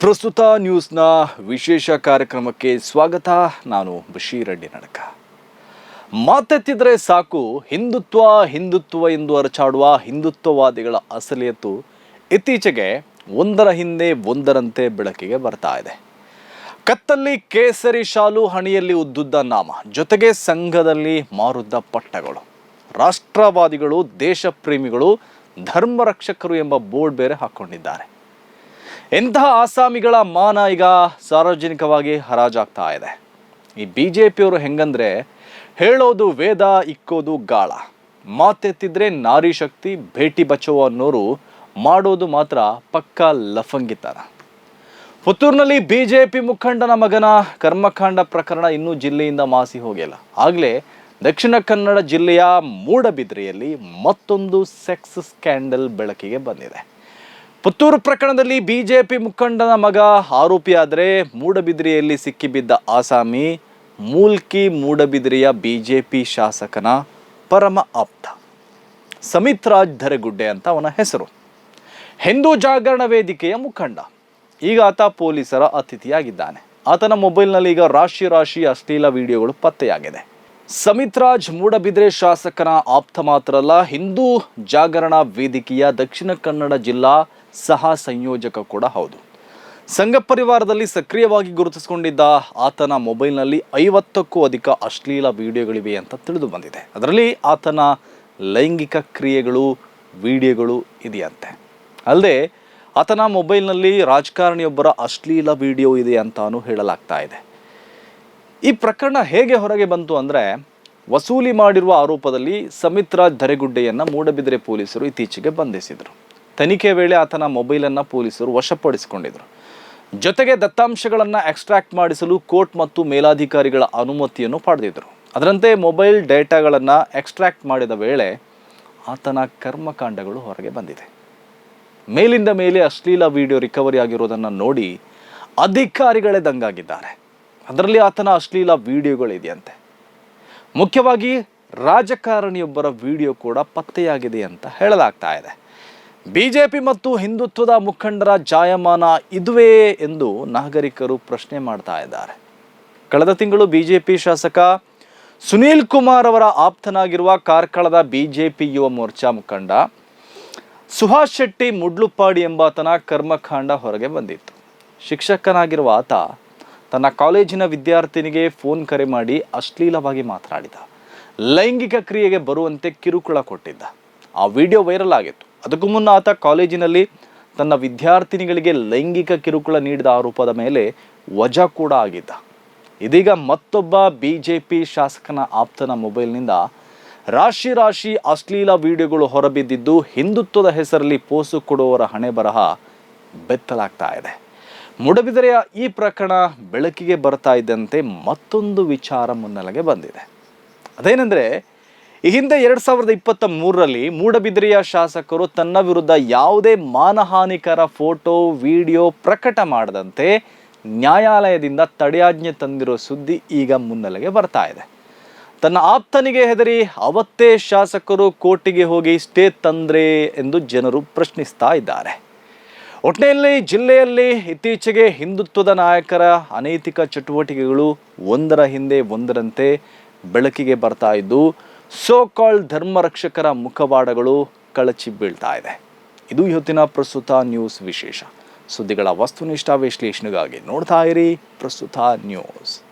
ಪ್ರಸ್ತುತ ನ್ಯೂಸ್ನ ವಿಶೇಷ ಕಾರ್ಯಕ್ರಮಕ್ಕೆ ಸ್ವಾಗತ. ನಾನು ಬಶೀರ್ ನಡಕ. ಮಾತೆತ್ತಿದ್ರೆ ಸಾಕು, ಹಿಂದುತ್ವ ಹಿಂದುತ್ವ ಎಂದು ಅರಚಾಡುವ ಹಿಂದುತ್ವವಾದಿಗಳ ಅಸಲಿಯತ್ತು ಇತ್ತೀಚೆಗೆ ಒಂದರ ಹಿಂದೆ ಒಂದರಂತೆ ಬೆಳಕಿಗೆ ಬರ್ತಾ ಇದೆ. ಕತ್ತಲ್ಲಿ ಕೇಸರಿ ಶಾಲು ಹಣಿಯಲ್ಲಿ ಉದ್ದುದ್ದ ನಾಮ, ಜೊತೆಗೆ ಸಂಘದಲ್ಲಿ ಮಾರುದ್ದ ಪಟ್ಟಗಳು. ರಾಷ್ಟ್ರವಾದಿಗಳು ದೇಶ ಪ್ರೇಮಿಗಳು ಧರ್ಮ ರಕ್ಷಕರು ಎಂಬ ಬೋರ್ಡ್ ಬೇರೆ ಹಾಕ್ಕೊಂಡಿದ್ದಾರೆ ಇಂತಹ ಆಸಾಮಿಗಳ ಮಾನ ಈಗ ಸಾರ್ವಜನಿಕವಾಗಿ ಹರಾಜಾಗ್ತಾ ಇದೆ? ಈ ಬಿ ಜೆ ಪಿಯವರು ಹೆಂಗಂದ್ರೆ ಹೇಳೋದು ವೇದ, ಇಕ್ಕೋದು ಗಾಳ. ಮಾತೆತ್ತಿದ್ರೆ ನಾರಿ ಶಕ್ತಿ, ಭೇಟಿ ಬಚಾವೋ ಅನ್ನೋರು ಮಾಡೋದು ಮಾತ್ರ ಪಕ್ಕಾ ಲಫಂಗಿತನ. ಪುತ್ತೂರಿನಲ್ಲಿ ಪಿ ಮುಖಂಡನ ಮಗನ ಕರ್ಮಕಾಂಡ ಪ್ರಕರಣ ಇನ್ನೂ ಜಿಲ್ಲೆಯಿಂದ ಮಾಸಿ ಹೋಗಿಲ್ಲ. ಆಗಲೇ ದಕ್ಷಿಣ ಕನ್ನಡ ಜಿಲ್ಲೆಯ ಮೂಡಬಿದ್ರೆಯಲ್ಲಿ ಮತ್ತೊಂದು ಸೆಕ್ಸ್ ಸ್ಕ್ಯಾಂಡಲ್ ಬೆಳಕಿಗೆ ಬಂದಿದೆ. ಪುತ್ತೂರು ಪ್ರಕರಣದಲ್ಲಿ ಬಿಜೆಪಿ ಮುಖಂಡನ ಮಗ ಆರೋಪಿಯಾದರೆ ಮೂಡಬಿದ್ರೆಯಲ್ಲಿ ಸಿಕ್ಕಿಬಿದ್ದ ಆಸಾಮಿ, ಮೂಲ್ಕಿ ಮೂಡಬಿದ್ರೆಯ ಬಿಜೆಪಿ ಶಾಸಕನ ಪರಮ ಆಪ್ತ. ಸಮಿತ್ ರಾಜ್ ಧರೆಗುಡ್ಡೆ ಅಂತ ಅವನ ಹೆಸರು. ಹಿಂದೂ ಜಾಗರಣ ವೇದಿಕೆಯ ಮುಖಂಡ. ಈಗ ಆತ ಪೊಲೀಸರ ಅತಿಥಿಯಾಗಿದ್ದಾನೆ. ಆತನ ಮೊಬೈಲ್ನಲ್ಲಿ ಈಗ ರಾಶಿ ರಾಶಿ ಅಶ್ಲೀಲ ವಿಡಿಯೋಗಳು ಪತ್ತೆಯಾಗಿದೆ. ಸಮಿತ್ ರಾಜ್ ಮೂಡಬಿದ್ರೆ ಶಾಸಕನ ಆಪ್ತ ಮಾತ್ರ ಅಲ್ಲ, ಹಿಂದೂ ಜಾಗರಣ ವೇದಿಕೆಯ ದಕ್ಷಿಣ ಕನ್ನಡ ಜಿಲ್ಲಾ ಸಹ ಸಂಯೋಜಕ ಕೂಡ ಹೌದು. ಸಂಘ ಪರಿವಾರದಲ್ಲಿ ಸಕ್ರಿಯವಾಗಿ ಗುರುತಿಸಿಕೊಂಡಿದ್ದ ಆತನ ಮೊಬೈಲ್ನಲ್ಲಿ ಐವತ್ತಕ್ಕೂ ಅಧಿಕ ಅಶ್ಲೀಲ ವಿಡಿಯೋಗಳಿವೆ ಅಂತ ತಿಳಿದು ಬಂದಿದೆ. ಅದರಲ್ಲಿ ಆತನ ಲೈಂಗಿಕ ಕ್ರಿಯೆಗಳು, ವಿಡಿಯೋಗಳು ಇದೆಯಂತೆ. ಅಲ್ಲದೆ ಆತನ ಮೊಬೈಲ್ನಲ್ಲಿ ರಾಜಕಾರಣಿಯೊಬ್ಬರ ಅಶ್ಲೀಲ ವಿಡಿಯೋ ಇದೆ ಅಂತಾನು ಹೇಳಲಾಗ್ತಾ ಇದೆ. ಈ ಪ್ರಕರಣ ಹೇಗೆ ಹೊರಗೆ ಬಂತು ಅಂದರೆ, ವಸೂಲಿ ಮಾಡಿರುವ ಆರೋಪದಲ್ಲಿ ಸಮಿತ್ರ ಧರೆಗುಡ್ಡೆಯನ್ನು ಮೂಡಬಿದ್ರೆ ಪೊಲೀಸರು ಇತ್ತೀಚೆಗೆ ಬಂಧಿಸಿದರು. ತನಿಖೆ ವೇಳೆ ಆತನ ಮೊಬೈಲನ್ನು ಪೊಲೀಸರು ವಶಪಡಿಸಿಕೊಂಡಿದ್ದರು ಜೊತೆಗೆ ದತ್ತಾಂಶಗಳನ್ನು ಎಕ್ಸ್ಟ್ರಾಕ್ಟ್ ಮಾಡಿಸಲು ಕೋರ್ಟ್ ಮತ್ತು ಮೇಲಾಧಿಕಾರಿಗಳ ಅನುಮತಿಯನ್ನು ಪಡೆದಿದ್ದರು ಅದರಂತೆ ಮೊಬೈಲ್ ಡೇಟಾಗಳನ್ನು ಎಕ್ಸ್ಟ್ರಾಕ್ಟ್ ಮಾಡಿದ ವೇಳೆ ಆತನ ಕರ್ಮಕಾಂಡಗಳು ಹೊರಗೆ ಬಂದಿದೆ. ಮೇಲಿಂದ ಮೇಲೆ ಅಶ್ಲೀಲ ವಿಡಿಯೋ ರಿಕವರಿ ಆಗಿರೋದನ್ನು ನೋಡಿ ಅಧಿಕಾರಿಗಳೇ ದಂಗಾಗಿದ್ದಾರೆ. ಅದರಲ್ಲಿ ಆತನ ಅಶ್ಲೀಲ ವಿಡಿಯೋಗಳಿದೆಯಂತೆ. ಮುಖ್ಯವಾಗಿ ರಾಜಕಾರಣಿಯೊಬ್ಬರ ವಿಡಿಯೋ ಕೂಡ ಪತ್ತೆಯಾಗಿದೆ ಅಂತ ಹೇಳಲಾಗ್ತಾ ಇದೆ. ಬಿಜೆಪಿ ಮತ್ತು ಹಿಂದುತ್ವದ ಮುಖಂಡರ ಜಾಯಮಾನ ಇದುವೇ ಎಂದು ನಾಗರಿಕರು ಪ್ರಶ್ನೆ ಮಾಡ್ತಾ ಇದ್ದಾರೆ. ಕಳೆದ ತಿಂಗಳು ಬಿಜೆಪಿ ಶಾಸಕ ಸುನೀಲ್ ಕುಮಾರ್ ಅವರ ಆಪ್ತನಾಗಿರುವ ಕಾರ್ಕಳದ ಬಿಜೆಪಿ ಯುವ ಮೋರ್ಚಾ ಮುಖಂಡ ಸುಹಾಸ್ ಶೆಟ್ಟಿ ಮುಡ್ಲುಪಾಡಿ ಎಂಬಾತನ ಕರ್ಮಕಾಂಡ ಹೊರಗೆ ಬಂದಿತ್ತು. ಶಿಕ್ಷಕನಾಗಿರುವ ಆತ ತನ್ನ ಕಾಲೇಜಿನ ವಿದ್ಯಾರ್ಥಿನಿಗೆ ಫೋನ್ ಕರೆ ಮಾಡಿ ಅಶ್ಲೀಲವಾಗಿ ಮಾತನಾಡಿದ. ಲೈಂಗಿಕ ಕ್ರಿಯೆಗೆ ಬರುವಂತೆ ಕಿರುಕುಳ ಕೊಟ್ಟಿದ್ದ. ಆ ವಿಡಿಯೋ ವೈರಲ್ ಆಗಿತ್ತು. ಅದಕ್ಕೂ ಮುನ್ನ ಆತ ಕಾಲೇಜಿನಲ್ಲಿ ತನ್ನ ವಿದ್ಯಾರ್ಥಿನಿಗಳಿಗೆ ಲೈಂಗಿಕ ಕಿರುಕುಳ ನೀಡಿದ ಆರೋಪದ ಮೇಲೆ ವಜಾ ಕೂಡ ಆಗಿದ್ದ. ಇದೀಗ ಮತ್ತೊಬ್ಬ ಬಿ ಜೆ ಪಿ ಶಾಸಕನ ಆಪ್ತನ ಮೊಬೈಲ್ನಿಂದ ರಾಶಿ ರಾಶಿ ಅಶ್ಲೀಲ ವಿಡಿಯೋಗಳು ಹೊರಬಿದ್ದಿದ್ದು ಹಿಂದುತ್ವದ ಹೆಸರಲ್ಲಿ ಪೋಸು ಕೊಡುವವರ ಹಣೆ ಬರಹ ಬೆತ್ತಲಾಗ್ತಾ ಇದೆ. ಮೂಡಬಿದರೆಯ ಈ ಪ್ರಕರಣ ಬೆಳಕಿಗೆ ಬರ್ತಾ ಇದ್ದಂತೆ ಮತ್ತೊಂದು ವಿಚಾರ ಮುನ್ನೆಲೆಗೆ ಬಂದಿದೆ. ಅದೇನೆಂದರೆ ಈ ಹಿಂದೆ ಎರಡು ಸಾವಿರದ ಇಪ್ಪತ್ತ ಮೂರರಲ್ಲಿ ಮೂಡಬಿದಿರೆಯ ಶಾಸಕರು ತನ್ನ ವಿರುದ್ಧ ಯಾವುದೇ ಮಾನಹಾನಿಕರ ಫೋಟೋ, ವಿಡಿಯೋ ಪ್ರಕಟ ಮಾಡದಂತೆ ನ್ಯಾಯಾಲಯದಿಂದ ತಡೆಯಾಜ್ಞೆ ತಂದಿರೋ ಸುದ್ದಿ ಈಗ ಮುನ್ನೆಲೆಗೆ ಬರ್ತಾ ಇದೆ. ತನ್ನ ಆಪ್ತನಿಗೆ ಹೆದರಿ ಅವತ್ತೇ ಶಾಸಕರು ಕೋರ್ಟಿಗೆ ಹೋಗಿ ಸ್ಟೇ ತಂದ್ರೆ ಎಂದು ಜನರು ಪ್ರಶ್ನಿಸ್ತಾ ಇದ್ದಾರೆ. ಒಟ್ಟಿನಲ್ಲಿ ಜಿಲ್ಲೆಯಲ್ಲಿ ಇತ್ತೀಚೆಗೆ ಹಿಂದುತ್ವದ ನಾಯಕರ ಅನೈತಿಕ ಚಟುವಟಿಕೆಗಳು ಒಂದರ ಹಿಂದೆ ಒಂದರಂತೆ ಬೆಳಕಿಗೆ ಬರ್ತಾ ಇದ್ದು ಸೋ ಕಾಲ್ ಧರ್ಮ ರಕ್ಷಕರ ಮುಖವಾಡಗಳು ಕಳಚಿ ಬೀಳ್ತಾ ಇದೆ. ಇದು ಇವತ್ತಿನ ಪ್ರಸ್ತುತ ನ್ಯೂಸ್ ವಿಶೇಷ. ಸುದ್ದಿಗಳ ವಸ್ತುನಿಷ್ಠ ವಿಶ್ಲೇಷಣೆಗಾಗಿ ನೋಡ್ತಾ ಇರಿ ಪ್ರಸ್ತುತ ನ್ಯೂಸ್.